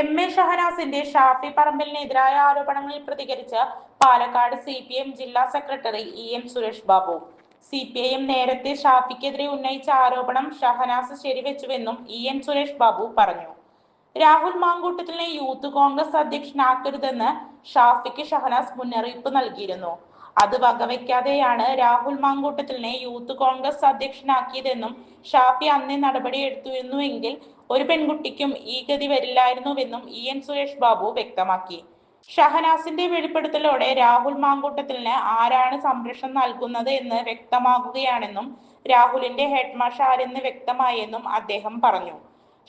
M A ഷഹനാസിന്റെ Shafi പറമ്പലിനെതിരായ ആരോപണങ്ങളിൽ പ്രതികരിച്ച് പാലക്കാട് സി പി എം ജില്ലാ secretary E. M Suresh Babu. C P I M നേരത്തെ ഷാഫിക്കെതിരെ ഉന്നയിച്ച ആരോപണം ഷഹനാസ് ശരിവെച്ചുവെന്നും ഇ. എൻ. സുരേഷ് ബാബു പറഞ്ഞു. രാഹുൽ മാങ്കൂട്ടത്തിനെ യൂത്ത് കോൺഗ്രസ് അധ്യക്ഷനാക്കരുതെന്ന് ഷാഫിക്ക് ഷഹനാസ് മുന്നറിയിപ്പ് നൽകിയിരുന്നു. അത് വകവയ്ക്കാതെയാണ് രാഹുൽ മാങ്കൂട്ടത്തിലിനെ യൂത്ത് കോൺഗ്രസ് അധ്യക്ഷനാക്കിയതെന്നും ഷാഫി അന്നേ നടപടിയെടുത്തിരുന്നുവെങ്കിൽ ഒരു പെൺകുട്ടിക്കും ഈ ഗതി വരില്ലായിരുന്നുവെന്നും ഇ എൻ സുരേഷ് ബാബു വ്യക്തമാക്കി. ഷഹനാസിന്റെ വെളിപ്പെടുത്തലോടെ രാഹുൽ മാങ്കൂട്ടത്തിന് ആരാണ് സംരക്ഷണം നൽകുന്നത് എന്ന് വ്യക്തമാകുകയാണെന്നും രാഹുലിന്റെ ഹെഡ്മാഷ് ആരെന്ന് വ്യക്തമായെന്നും അദ്ദേഹം പറഞ്ഞു.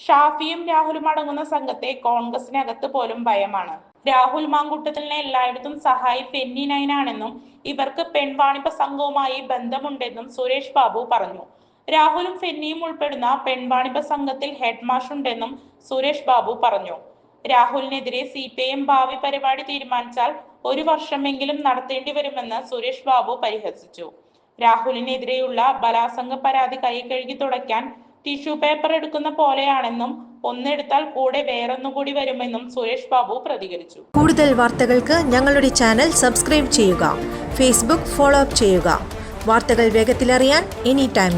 ഷാഫിയും രാഹുലും അടങ്ങുന്ന സംഘത്തെ കോൺഗ്രസിനകത്ത് പോലും ഭയമാണ്. രാഹുൽ മാങ്കൂട്ടത്തിലിനെ എല്ലായിടത്തും സഹായി ഫെന്നി നൈനാണെന്നും ഇവർക്ക് പെൺവാണിഭ സംഘവുമായി ബന്ധമുണ്ടെന്നും സുരേഷ് ബാബു പറഞ്ഞു. രാഹുലും ഫെന്നിയും ഉൾപ്പെടുന്ന പെൺവാണിഭ സംഘത്തിൽ ഹെഡ് ഉണ്ടെന്നും സുരേഷ് ബാബു പറഞ്ഞു. രാഹുലിനെതിരെ സി പി എം ഭാവി പരിപാടി തീരുമാനിച്ചാൽ ഒരു വർഷമെങ്കിലും നടത്തേണ്ടി വരുമെന്ന് സുരേഷ് ബാബു പരിഹസിച്ചു. രാഹുലിനെതിരെയുള്ള ബലാസംഗ പരാതി കൈ കഴുകി തുടയ്ക്കാൻ ടിഷ്യൂ പേപ്പർ എടുക്കുന്ന പോലെയാണെന്നും ഒന്നെടുത്താൽ കൂടെ വേറൊന്നുകൂടി വരുമെന്നും സുരേഷ് ബാബു പ്രതികരിച്ചു. കൂടുതൽ വാർത്തകൾക്ക് ഞങ്ങളുടെ ചാനൽ സബ്സ്ക്രൈബ് ചെയ്യുക ഫേസ്ബുക്ക് ഫോളോ അപ്പ് ചെയ്യുക. വാർത്തകൾ വേഗത്തിലറിയാൻ എനി ടൈം